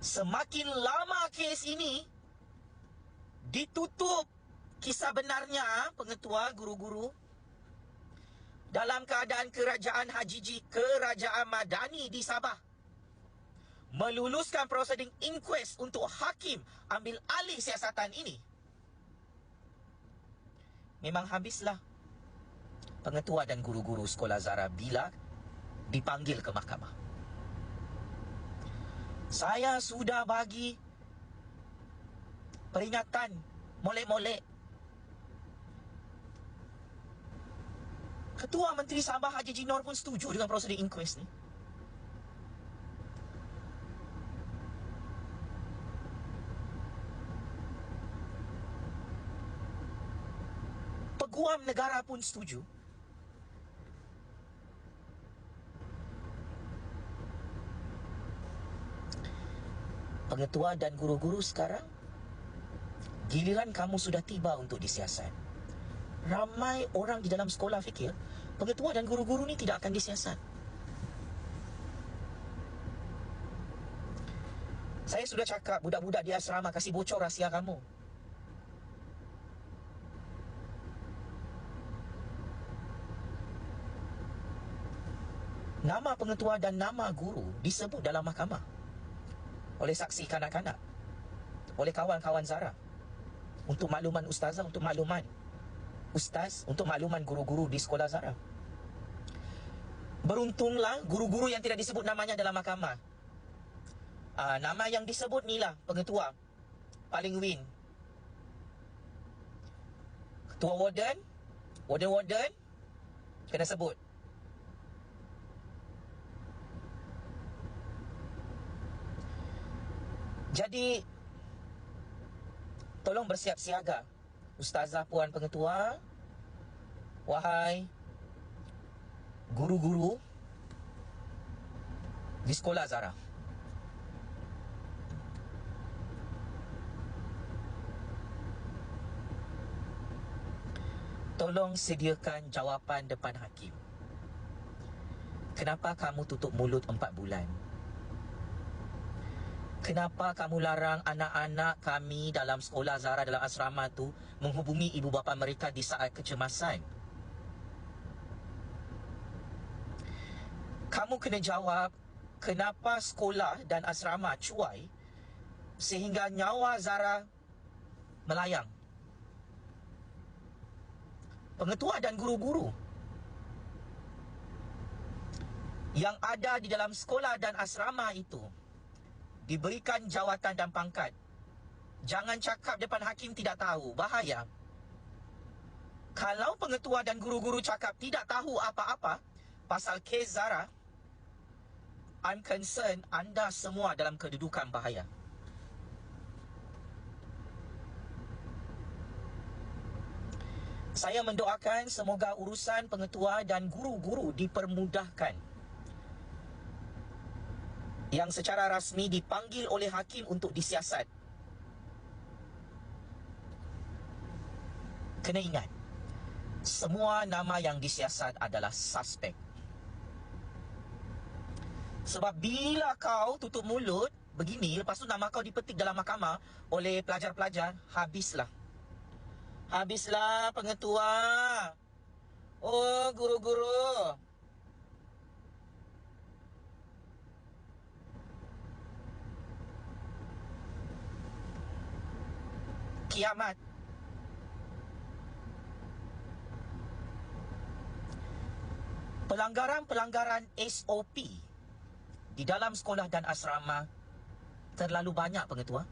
Semakin lama kes ini ditutup kisah benarnya pengetua guru-guru dalam keadaan kerajaan Hajiji Kerajaan Madani di Sabah meluluskan proseding inquest untuk hakim ambil alih siasatan ini. Memang habislah pengetua dan guru-guru sekolah Zara bila dipanggil ke mahkamah saya sudah bagi peringatan molek-molek. Ketua Menteri Sabah Haji Jinor pun setuju dengan prosedur inquest ni. Peguam negara pun setuju. Pengetua dan guru-guru sekarang giliran kamu sudah tiba untuk disiasat. Ramai orang di dalam sekolah fikir pengetua dan guru-guru ni tidak akan disiasat. Saya sudah cakap budak-budak di asrama kasih bocor rahsia kamu. Nama pengetua dan nama guru disebut dalam mahkamah oleh saksi kanak-kanak. Oleh kawan-kawan Zara. Untuk makluman ustazah untuk makluman ustaz untuk makluman guru-guru di sekolah Zara. Beruntunglah guru-guru yang tidak disebut namanya dalam mahkamah. Uh, nama yang disebut ni lah pengetua. Paling win. Ketua warden warden-warden kena sebut Jadi tolong bersiap siaga. Ustazah puan pengetua, wahai guru-guru di sekolah Zara. Tolong sediakan jawapan depan hakim. Kenapa kamu tutup mulut empat bulan? Kenapa kamu larang anak-anak kami dalam sekolah Zara dalam asrama tu menghubungi ibu bapa mereka di saat kecemasan? Kamu kena jawab kenapa sekolah dan asrama cuai sehingga nyawa Zara melayang. Pengetua dan guru-guru yang ada di dalam sekolah dan asrama itu diberikan jawatan dan pangkat. Jangan cakap depan hakim tidak tahu, bahaya. Kalau pengetua dan guru-guru cakap tidak tahu apa-apa pasal kes Zara, I'm concerned anda semua dalam kedudukan bahaya. Saya mendoakan semoga urusan pengetua dan guru-guru dipermudahkan yang secara rasmi dipanggil oleh hakim untuk disiasat. Kena ingat, semua nama yang disiasat adalah suspek. Sebab bila kau tutup mulut begini, lepas tu nama kau dipetik dalam mahkamah oleh pelajar-pelajar, habislah. Habislah pengetua. Oh, guru-guru. Kiamat. Pelanggaran-pelanggaran SOP di dalam sekolah dan asrama terlalu banyak pengetua.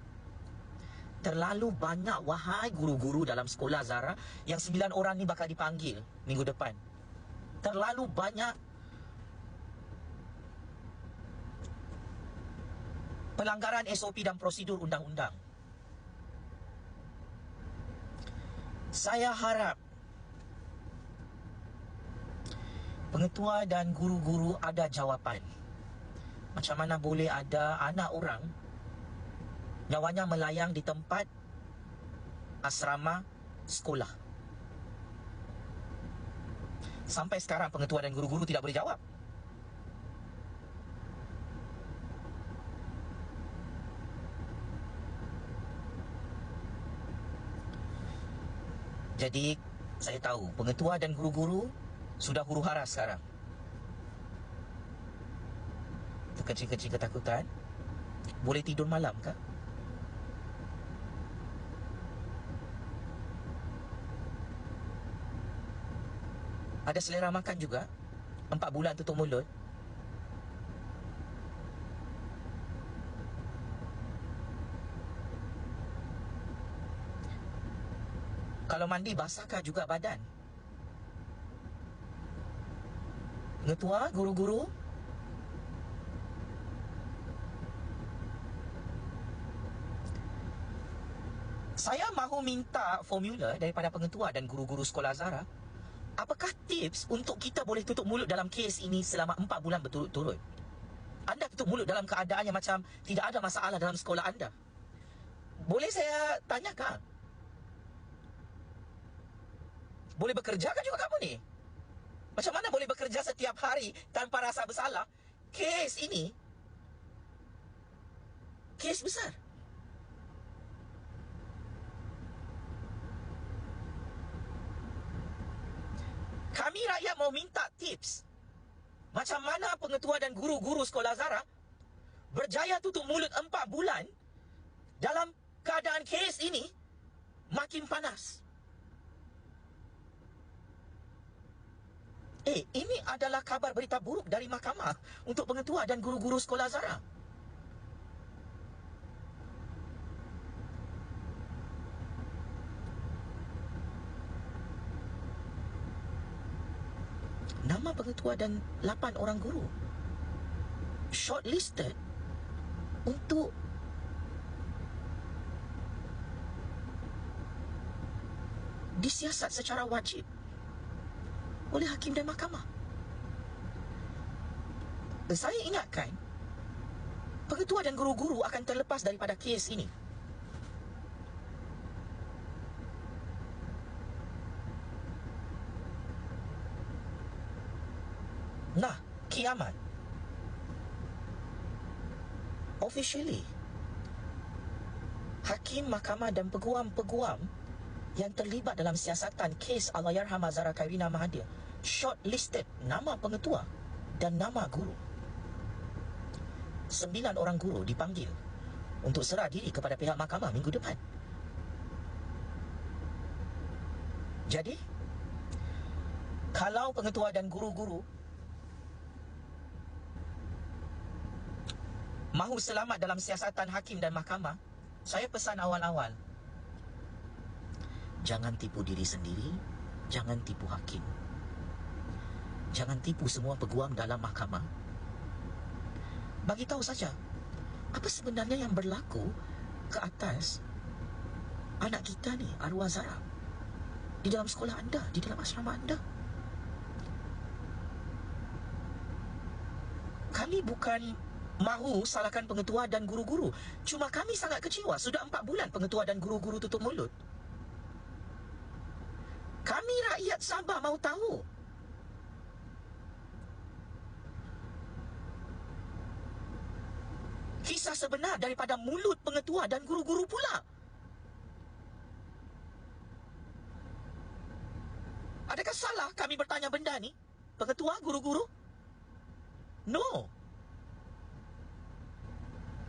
Terlalu banyak wahai guru-guru dalam sekolah Zara yang sembilan orang ni bakal dipanggil minggu depan. Terlalu banyak pelanggaran SOP dan prosedur undang-undang. Saya harap pengetua dan guru-guru ada jawapan. Macam mana boleh ada anak orang nyawanya melayang di tempat asrama sekolah. Sampai sekarang pengetua dan guru-guru tidak boleh jawab. Jadi saya tahu pengetua dan guru-guru sudah huru hara sekarang. Kecil-kecil ketakutan. Boleh tidur malam kah? Ada selera makan juga. Empat bulan tutup mulut. Kalau mandi basahkah juga badan? Pengetua, guru-guru Saya mahu minta formula daripada pengetua dan guru-guru sekolah Zara Apakah tips untuk kita boleh tutup mulut dalam kes ini selama empat bulan berturut-turut? Anda tutup mulut dalam keadaan yang macam tidak ada masalah dalam sekolah anda. Boleh saya tanyakan? Boleh bekerja kan juga kamu ni? Macam mana boleh bekerja setiap hari tanpa rasa bersalah? Kes ini kes besar. Kami rakyat mau minta tips. Macam mana pengetua dan guru-guru sekolah Zara berjaya tutup mulut empat bulan dalam keadaan kes ini makin panas. Eh, ini adalah kabar berita buruk dari mahkamah untuk pengetua dan guru-guru sekolah Zara. nama pengetua dan 8 orang guru shortlisted untuk disiasat secara wajib oleh hakim dan mahkamah. Saya ingatkan pengetua dan guru-guru akan terlepas daripada kes ini. Nah, kiamat. Officially, hakim mahkamah dan peguam-peguam yang terlibat dalam siasatan kes Allahyarham Azhara Kairina Mahathir shortlisted nama pengetua dan nama guru. Sembilan orang guru dipanggil untuk serah diri kepada pihak mahkamah minggu depan. Jadi, kalau pengetua dan guru-guru mahu selamat dalam siasatan hakim dan mahkamah, saya pesan awal-awal. Jangan tipu diri sendiri, jangan tipu hakim. Jangan tipu semua peguam dalam mahkamah. Bagi tahu saja, apa sebenarnya yang berlaku ke atas anak kita ni, arwah Zara, di dalam sekolah anda, di dalam asrama anda. Kami bukan mahu salahkan pengetua dan guru-guru. Cuma kami sangat kecewa. Sudah empat bulan pengetua dan guru-guru tutup mulut. Rakyat Sabah mahu tahu. Kisah sebenar daripada mulut pengetua dan guru-guru pula. Adakah salah kami bertanya benda ni? Pengetua, guru-guru? No.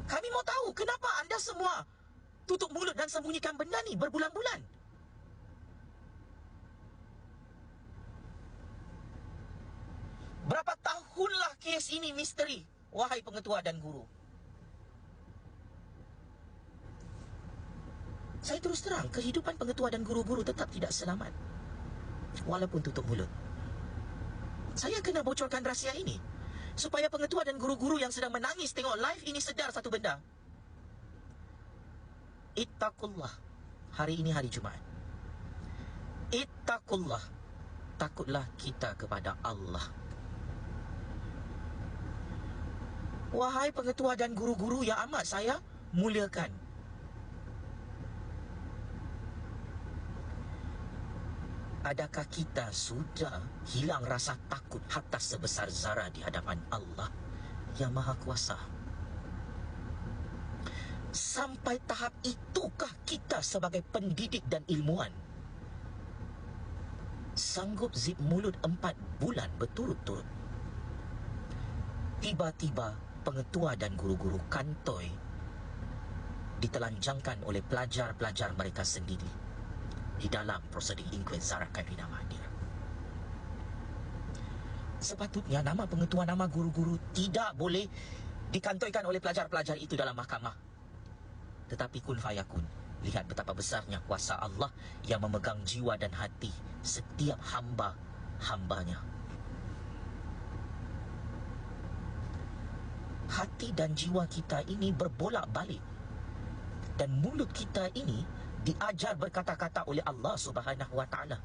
Kami mau tahu kenapa anda semua tutup mulut dan sembunyikan benda ni berbulan-bulan. Berapa tahunlah kes ini misteri, wahai pengetua dan guru? Saya terus terang, kehidupan pengetua dan guru-guru tetap tidak selamat. Walaupun tutup mulut. Saya kena bocorkan rahsia ini supaya pengetua dan guru-guru yang sedang menangis tengok live ini sedar satu benda. Ittaqullah. Hari ini hari Jumaat. Ittaqullah. Takutlah kita kepada Allah. Wahai pengetua dan guru-guru yang amat saya muliakan. Adakah kita sudah hilang rasa takut hatta sebesar zara di hadapan Allah yang Maha Kuasa? Sampai tahap itukah kita sebagai pendidik dan ilmuwan sanggup zip mulut empat bulan berturut-turut. Tiba-tiba pengetua dan guru-guru kantoi ditelanjangkan oleh pelajar-pelajar mereka sendiri di dalam prosedur inkuit Zara Kairina Mahdir. Sepatutnya nama pengetua nama guru-guru tidak boleh dikantoikan oleh pelajar-pelajar itu dalam mahkamah. Tetapi kun fayakun, lihat betapa besarnya kuasa Allah yang memegang jiwa dan hati setiap hamba-hambanya. Hati dan jiwa kita ini berbolak-balik dan mulut kita ini diajar berkata-kata oleh Allah Subhanahu wa taala.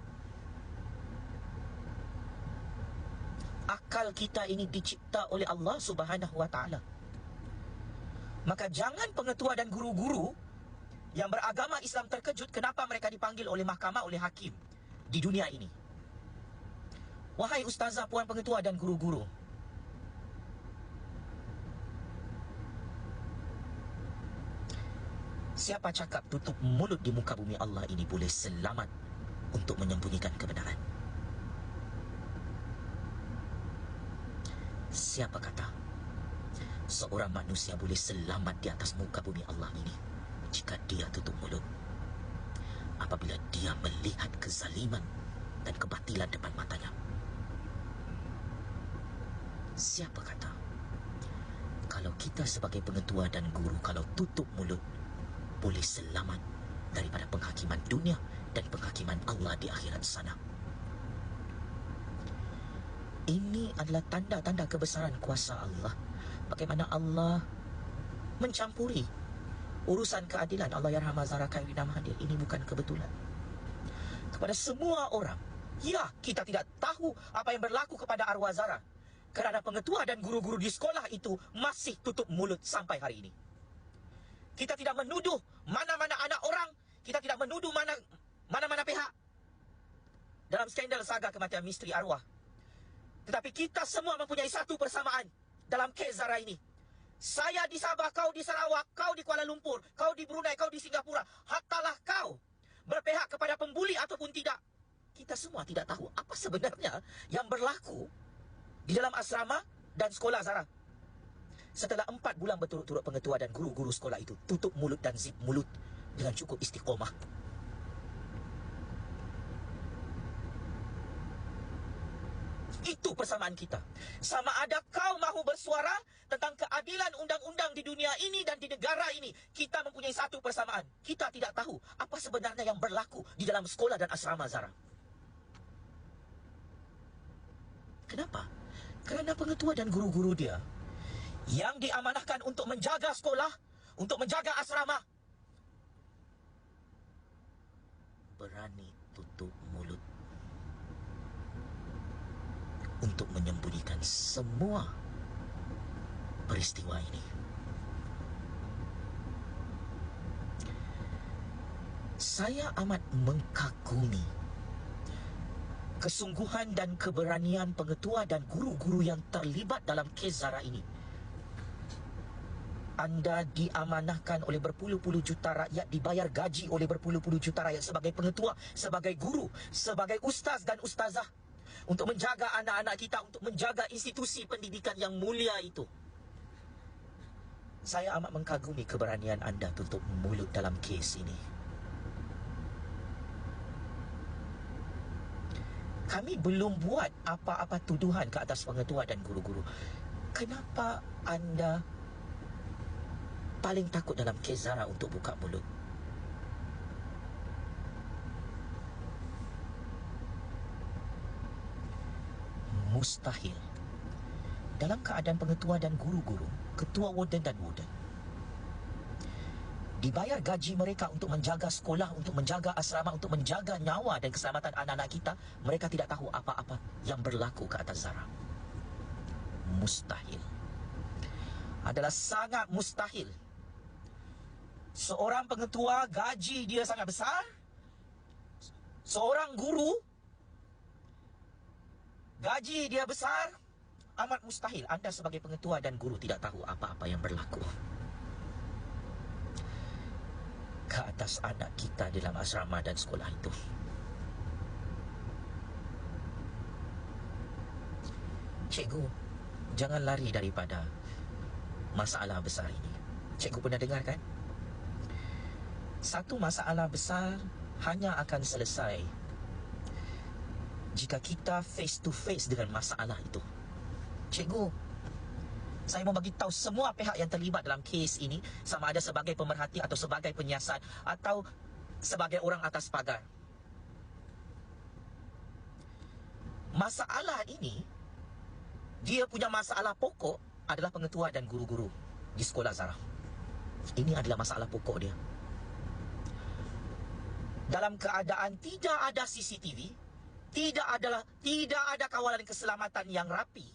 Akal kita ini dicipta oleh Allah Subhanahu wa taala. Maka jangan pengetua dan guru-guru yang beragama Islam terkejut kenapa mereka dipanggil oleh mahkamah oleh hakim di dunia ini. Wahai ustazah puan pengetua dan guru-guru, Siapa cakap tutup mulut di muka bumi Allah ini boleh selamat untuk menyembunyikan kebenaran? Siapa kata seorang manusia boleh selamat di atas muka bumi Allah ini jika dia tutup mulut? Apabila dia melihat kezaliman dan kebatilan depan matanya. Siapa kata kalau kita sebagai pengetua dan guru kalau tutup mulut boleh selamat daripada penghakiman dunia dan penghakiman Allah di akhirat sana. Ini adalah tanda-tanda kebesaran kuasa Allah. Bagaimana Allah mencampuri urusan keadilan Allah yang rahmat zara kainam hadir. Ini bukan kebetulan. Kepada semua orang. Ya, kita tidak tahu apa yang berlaku kepada arwah Zara. Kerana pengetua dan guru-guru di sekolah itu masih tutup mulut sampai hari ini. Kita tidak menuduh mana-mana anak orang. Kita tidak menuduh mana mana-mana pihak. Dalam skandal saga kematian misteri arwah. Tetapi kita semua mempunyai satu persamaan dalam kes Zara ini. Saya di Sabah, kau di Sarawak, kau di Kuala Lumpur, kau di Brunei, kau di Singapura. Hatalah kau berpihak kepada pembuli ataupun tidak. Kita semua tidak tahu apa sebenarnya yang berlaku di dalam asrama dan sekolah Zara. Setelah empat bulan berturut-turut pengetua dan guru-guru sekolah itu tutup mulut dan zip mulut dengan cukup istiqomah. Itu persamaan kita. Sama ada kau mahu bersuara tentang keadilan undang-undang di dunia ini dan di negara ini. Kita mempunyai satu persamaan. Kita tidak tahu apa sebenarnya yang berlaku di dalam sekolah dan asrama Zara. Kenapa? Kerana pengetua dan guru-guru dia yang diamanahkan untuk menjaga sekolah, untuk menjaga asrama. Berani tutup mulut untuk menyembunyikan semua peristiwa ini. Saya amat mengkagumi kesungguhan dan keberanian pengetua dan guru-guru yang terlibat dalam kes Zara ini anda diamanahkan oleh berpuluh-puluh juta rakyat dibayar gaji oleh berpuluh-puluh juta rakyat sebagai pengetua, sebagai guru, sebagai ustaz dan ustazah untuk menjaga anak-anak kita, untuk menjaga institusi pendidikan yang mulia itu. Saya amat mengkagumi keberanian anda tutup mulut dalam kes ini. Kami belum buat apa-apa tuduhan ke atas pengetua dan guru-guru. Kenapa anda paling takut dalam kes Zara untuk buka mulut. Mustahil. Dalam keadaan pengetua dan guru-guru, ketua warden dan warden, dibayar gaji mereka untuk menjaga sekolah, untuk menjaga asrama, untuk menjaga nyawa dan keselamatan anak-anak kita, mereka tidak tahu apa-apa yang berlaku ke atas Zara. Mustahil. Adalah sangat mustahil seorang pengetua gaji dia sangat besar seorang guru gaji dia besar amat mustahil anda sebagai pengetua dan guru tidak tahu apa-apa yang berlaku ke atas anak kita dalam asrama dan sekolah itu Cikgu, jangan lari daripada masalah besar ini. Cikgu pernah dengar kan? Satu masalah besar hanya akan selesai jika kita face to face dengan masalah itu. Cikgu, saya mau bagi tahu semua pihak yang terlibat dalam kes ini sama ada sebagai pemerhati atau sebagai penyiasat atau sebagai orang atas pagar. Masalah ini dia punya masalah pokok adalah pengetua dan guru-guru di sekolah Zara. Ini adalah masalah pokok dia. Dalam keadaan tidak ada CCTV, tidak adalah tidak ada kawalan keselamatan yang rapi.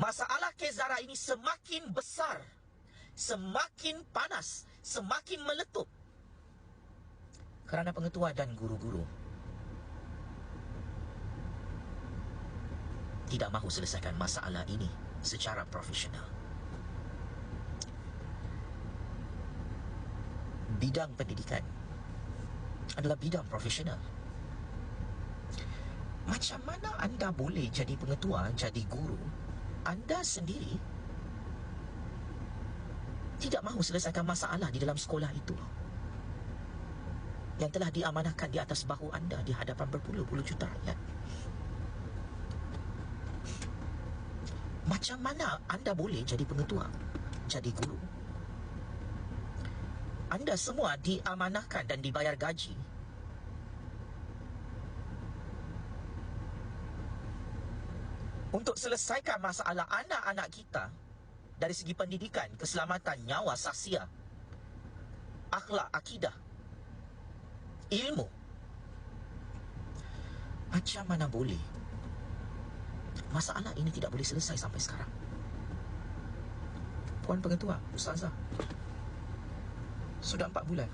Masalah Kezara ini semakin besar, semakin panas, semakin meletup. Kerana pengetua dan guru-guru tidak mahu selesaikan masalah ini secara profesional. Bidang pendidikan adalah bidang profesional. Macam mana anda boleh jadi pengetua, jadi guru anda sendiri tidak mahu selesaikan masalah di dalam sekolah itu yang telah diamanahkan di atas bahu anda di hadapan berpuluh-puluh juta rakyat. Macam mana anda boleh jadi pengetua, jadi guru? Anda semua diamanahkan dan dibayar gaji untuk selesaikan masalah anak-anak kita dari segi pendidikan, keselamatan, nyawa, sahsia, akhlak, akidah, ilmu. Macam mana boleh masalah ini tidak boleh selesai sampai sekarang? Puan Pengetua, Ustazah, sudah empat bulan.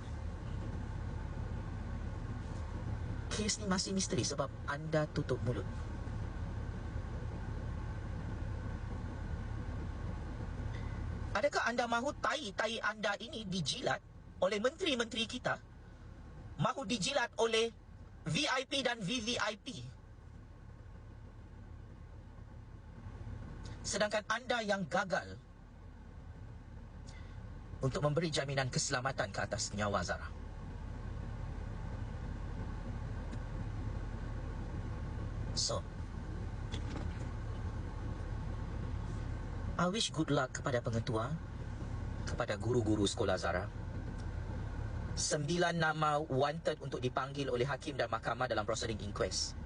Kes ni masih misteri sebab anda tutup mulut. Adakah anda mahu tai-tai anda ini dijilat oleh menteri-menteri kita? Mahu dijilat oleh VIP dan VVIP? Sedangkan anda yang gagal untuk memberi jaminan keselamatan ke atas nyawa Zara. So, I wish good luck kepada pengetua, kepada guru-guru sekolah Zara. Sembilan nama wanted untuk dipanggil oleh hakim dan mahkamah dalam proceeding inquest.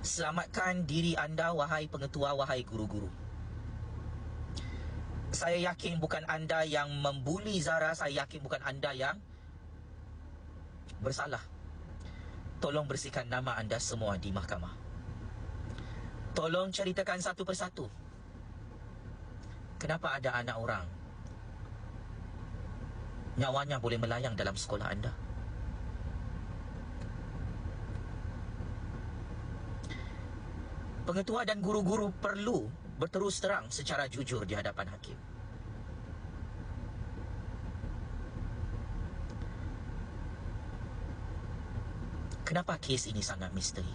Selamatkan diri anda, wahai pengetua, wahai guru-guru. Saya yakin bukan anda yang membuli Zara, saya yakin bukan anda yang bersalah. Tolong bersihkan nama anda semua di mahkamah. Tolong ceritakan satu persatu Kenapa ada anak orang Nyawanya boleh melayang dalam sekolah anda Pengetua dan guru-guru perlu berterus terang secara jujur di hadapan hakim Kenapa kes ini sangat misteri?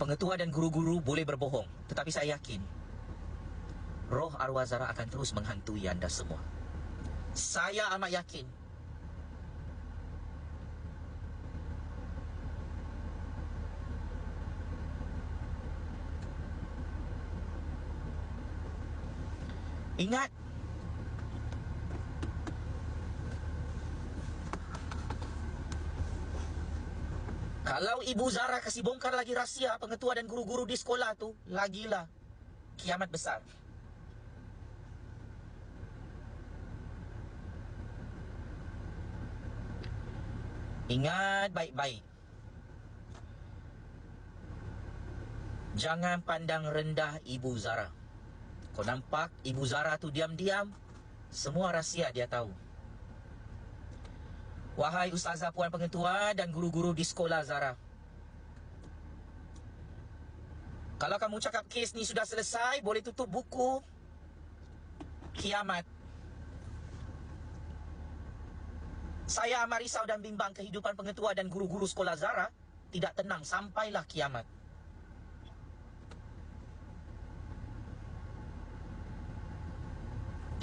pengetua dan guru-guru boleh berbohong Tetapi saya yakin Roh arwah Zara akan terus menghantui anda semua Saya amat yakin Ingat Kalau Ibu Zara kasih bongkar lagi rahsia pengetua dan guru-guru di sekolah tu, lagilah kiamat besar. Ingat baik-baik. Jangan pandang rendah Ibu Zara. Kau nampak Ibu Zara tu diam-diam, semua rahsia dia tahu. Wahai Ustazah Puan Pengetua dan guru-guru di sekolah Zara. Kalau kamu cakap kes ni sudah selesai, boleh tutup buku. Kiamat. Saya amat risau dan bimbang kehidupan pengetua dan guru-guru sekolah Zara tidak tenang sampailah kiamat.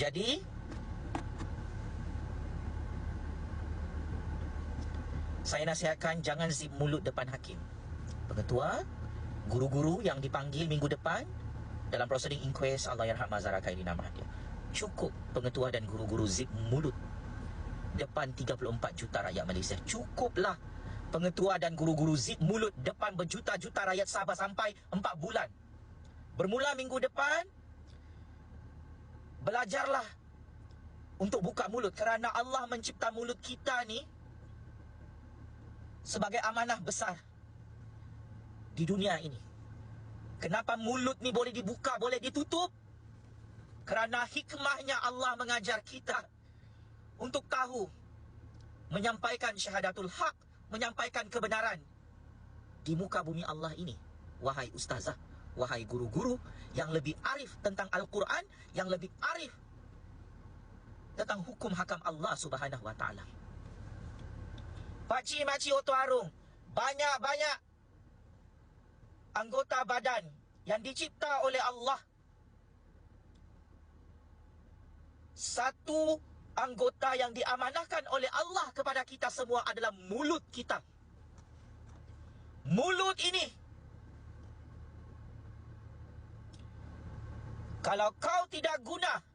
Jadi saya nasihatkan jangan zip mulut depan hakim. Pengetua, guru-guru yang dipanggil minggu depan dalam prosedur inquest Allahyarham Mazhar Khairina Mahathir. Cukup pengetua dan guru-guru zip mulut depan 34 juta rakyat Malaysia. Cukuplah pengetua dan guru-guru zip mulut depan berjuta-juta rakyat Sabah sampai 4 bulan. Bermula minggu depan, belajarlah untuk buka mulut kerana Allah mencipta mulut kita ni sebagai amanah besar di dunia ini. Kenapa mulut ni boleh dibuka, boleh ditutup? Kerana hikmahnya Allah mengajar kita untuk tahu menyampaikan syahadatul haq, menyampaikan kebenaran di muka bumi Allah ini. Wahai ustazah, wahai guru-guru yang lebih arif tentang Al-Quran, yang lebih arif tentang hukum hakam Allah Subhanahu wa taala. Pak Cik Mak Cik Oto Arung, banyak-banyak anggota badan yang dicipta oleh Allah satu anggota yang diamanahkan oleh Allah kepada kita semua adalah mulut kita. Mulut ini. Kalau kau tidak guna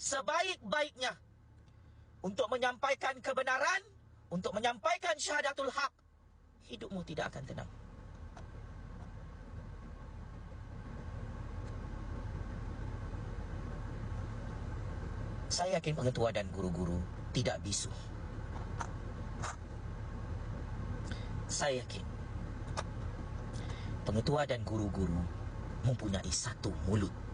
sebaik-baiknya untuk menyampaikan kebenaran, untuk menyampaikan syahadatul haq, hidupmu tidak akan tenang. Saya yakin pengetua dan guru-guru tidak bisu. Saya yakin pengetua dan guru-guru mempunyai satu mulut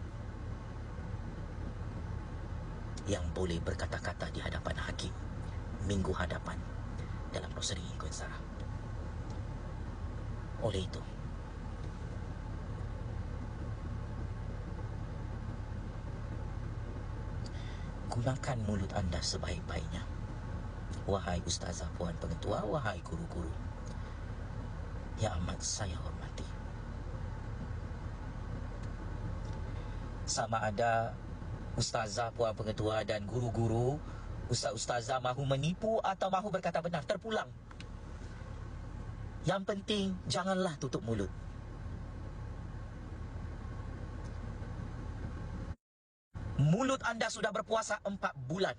yang boleh berkata-kata di hadapan hakim minggu hadapan dalam prosedur inkuensa. Oleh itu, gunakan mulut anda sebaik-baiknya. Wahai ustazah puan pengetua, wahai guru-guru. Ya amat saya hormati. Sama ada ustazah puan pengetua dan guru-guru, ustaz-ustazah mahu menipu atau mahu berkata benar, terpulang. Yang penting janganlah tutup mulut. Mulut anda sudah berpuasa empat bulan.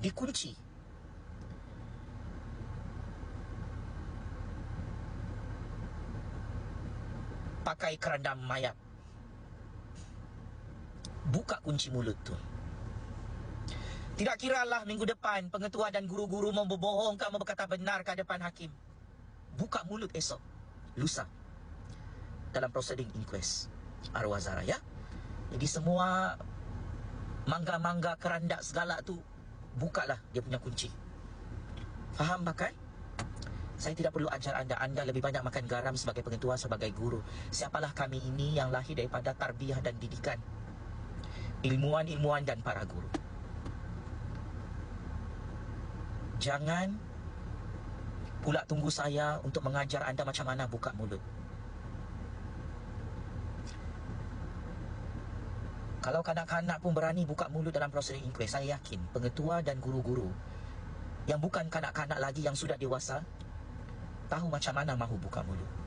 Dikunci. Pakai kerandam mayat. Buka kunci mulut tu. Tidak kiralah minggu depan pengetua dan guru-guru mau berbohong ke mau berkata benar ke depan hakim. Buka mulut esok. Lusa. Dalam prosedur inquest. Arwah Zara ya. Jadi semua mangga-mangga kerandak segala tu bukalah dia punya kunci. Faham pakai? Saya tidak perlu ajar anda Anda lebih banyak makan garam sebagai pengetua Sebagai guru Siapalah kami ini yang lahir daripada tarbiyah dan didikan Ilmuwan-ilmuwan dan para guru Jangan Pula tunggu saya Untuk mengajar anda macam mana buka mulut Kalau kanak-kanak pun berani buka mulut dalam proses inquest, saya yakin pengetua dan guru-guru yang bukan kanak-kanak lagi yang sudah dewasa tahu macam mana mahu buka mulut.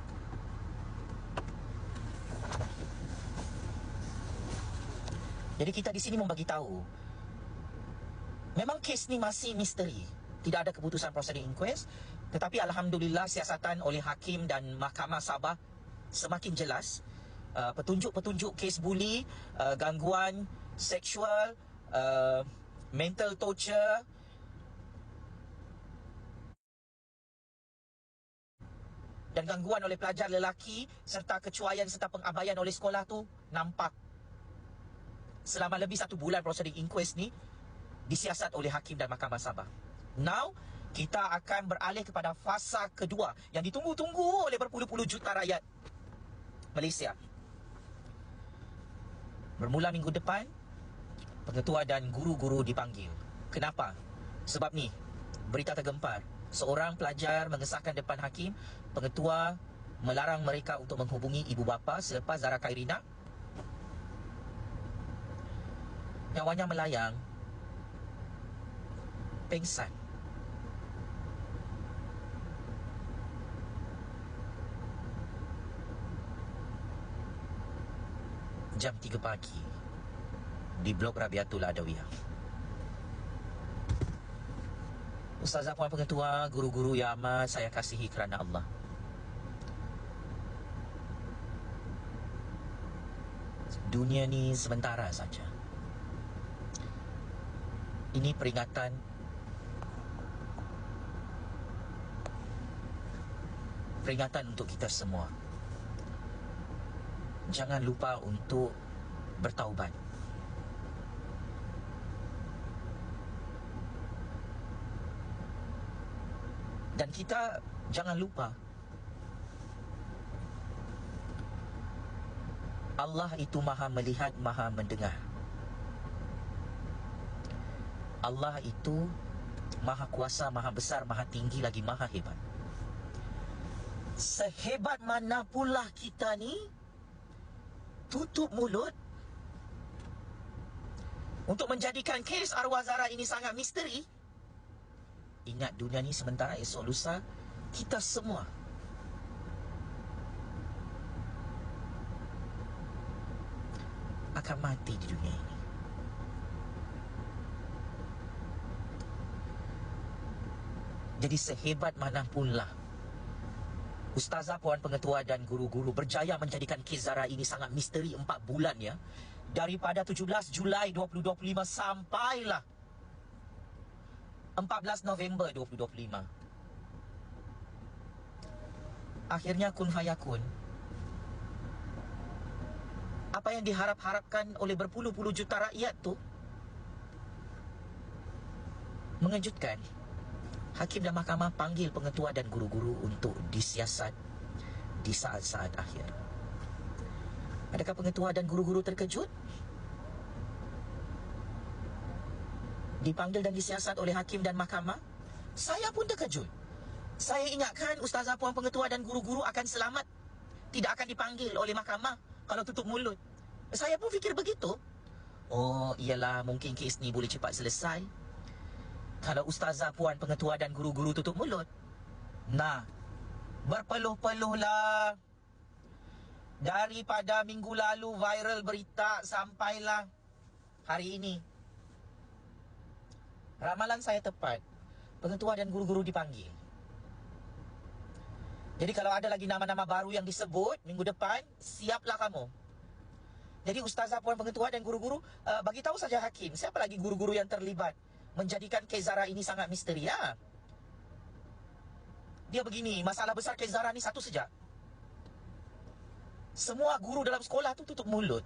Jadi kita di sini membagi tahu memang kes ni masih misteri. Tidak ada keputusan prosedur inquest tetapi alhamdulillah siasatan oleh hakim dan mahkamah Sabah semakin jelas. Uh, petunjuk-petunjuk kes bully, uh, gangguan seksual, uh, mental torture. Dan gangguan oleh pelajar lelaki serta kecuaian serta pengabaian oleh sekolah tu nampak selama lebih satu bulan prosedur inquest ni disiasat oleh hakim dan mahkamah Sabah. Now, kita akan beralih kepada fasa kedua yang ditunggu-tunggu oleh berpuluh-puluh juta rakyat Malaysia. Bermula minggu depan Pengetua dan guru-guru dipanggil Kenapa? Sebab ni, berita tergempar. Seorang pelajar mengesahkan depan hakim, pengetua melarang mereka untuk menghubungi ibu bapa selepas Zara Kairina nyawanya melayang pengsan jam 3 pagi di blok Rabiatul Adawiyah. Ustazah Puan Pengetua, guru-guru yang amat saya kasihi kerana Allah. Dunia ni sementara saja. Ini peringatan peringatan untuk kita semua jangan lupa untuk bertaubat. Dan kita jangan lupa Allah itu maha melihat, maha mendengar. Allah itu maha kuasa, maha besar, maha tinggi lagi maha hebat. Sehebat mana pula kita ni, tutup mulut untuk menjadikan kes arwah Zara ini sangat misteri. Ingat dunia ni sementara esok lusa kita semua akan mati di dunia ini. Jadi sehebat manapun lah Ustazah Puan Pengetua dan guru-guru berjaya menjadikan Kizara ini sangat misteri 4 bulan ya. Daripada 17 Julai 2025 sampailah 14 November 2025. Akhirnya kun fayakun. Apa yang diharap-harapkan oleh berpuluh-puluh juta rakyat tu mengejutkan. Hakim dan mahkamah panggil pengetua dan guru-guru untuk disiasat di saat-saat akhir. Adakah pengetua dan guru-guru terkejut? Dipanggil dan disiasat oleh hakim dan mahkamah? Saya pun terkejut. Saya ingatkan Ustazah Puan Pengetua dan guru-guru akan selamat. Tidak akan dipanggil oleh mahkamah kalau tutup mulut. Saya pun fikir begitu. Oh, iyalah mungkin kes ni boleh cepat selesai kalau ustazah puan pengetua dan guru-guru tutup mulut. Nah, berpeluh-peluhlah. Daripada minggu lalu viral berita sampailah hari ini. Ramalan saya tepat. Pengetua dan guru-guru dipanggil. Jadi kalau ada lagi nama-nama baru yang disebut minggu depan, siaplah kamu. Jadi ustazah puan pengetua dan guru-guru uh, bagi tahu saja hakim siapa lagi guru-guru yang terlibat menjadikan Kezara ini sangat misteri ya. Dia begini, masalah besar Kezara ni satu saja. Semua guru dalam sekolah tu tutup mulut.